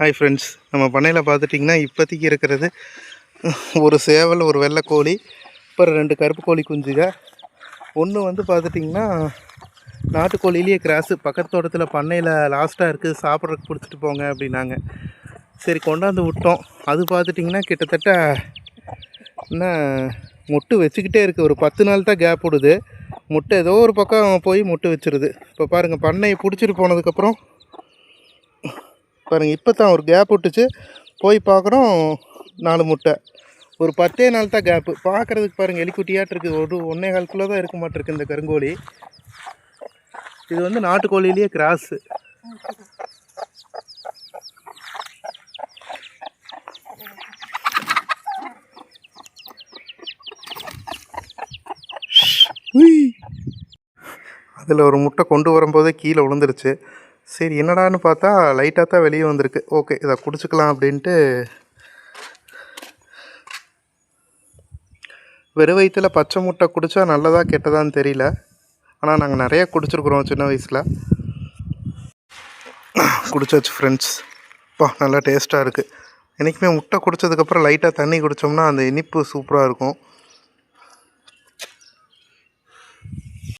Hi friends நம்ம பண்ணையில் பார்த்துட்டிங்கன்னா இப்போதைக்கு இருக்கிறது ஒரு சேவல் ஒரு வெள்ளை கோழி அப்புறம் ரெண்டு கருப்பு கோழி குஞ்சுக ஒன்று வந்து பார்த்துட்டிங்கன்னா நாட்டுக்கோழிலேயே கிராஸு பக்கத்து தோட்டத்தில் பண்ணையில் லாஸ்ட்டாக இருக்குது சாப்பிட்றதுக்கு பிடிச்சிட்டு போங்க அப்படின்னாங்க. சரி கொண்டாந்து விட்டோம். அது பார்த்துட்டிங்கன்னா கிட்டத்தட்ட என்ன முட்டு வச்சுக்கிட்டே இருக்குது ஒரு பத்து நாள் தான் கேப் விடுது முட்டை ஏதோ ஒரு பக்கம் போய் முட்டை வச்சிருது. இப்போ பாருங்கள் பண்ணையை பிடிச்சிட்டு போனதுக்கப்புறம் பாருங்கள் இப்போ தான் ஒரு கேப் விட்டுச்சு. போய் பார்க்குறோம் நாலு முட்டை. ஒரு பத்தே நாள் தான் கேப்பு பார்க்குறதுக்கு பாருங்கள் எலிக்குட்டியாட்டு இருக்குது ஒரு ஒன்றே கால் தான் இருக்க மாட்டிருக்கு இந்த கருங்கோழி. இது வந்து நாட்டுக்கோழிலேயே கிராஸு. அதில் ஒரு முட்டை கொண்டு வரும்போதே கீழே விழுந்துருச்சு. சரி என்னடான்னு பார்த்தா லைட்டாக தான் வெளியே வந்திருக்கு. ஓகே இதை குடிச்சிக்கலாம் அப்படின்ட்டு வெறும் வயிற்றில் பச்சை முட்டை குடித்தா நல்லதா கெட்டதான்னு தெரியல. ஆனால் நாங்கள் நிறைய குடிச்சிருக்குறோம் சின்ன வயசில். குடிச்சாச்சு ஃப்ரெண்ட்ஸ் பா நல்லா டேஸ்ட்டாக இருக்குது என்றைக்குமே முட்டை குடித்ததுக்கப்புறம் லைட்டாக தண்ணி குடித்தோம்னா அந்த இனிப்பு சூப்பராக இருக்கும்.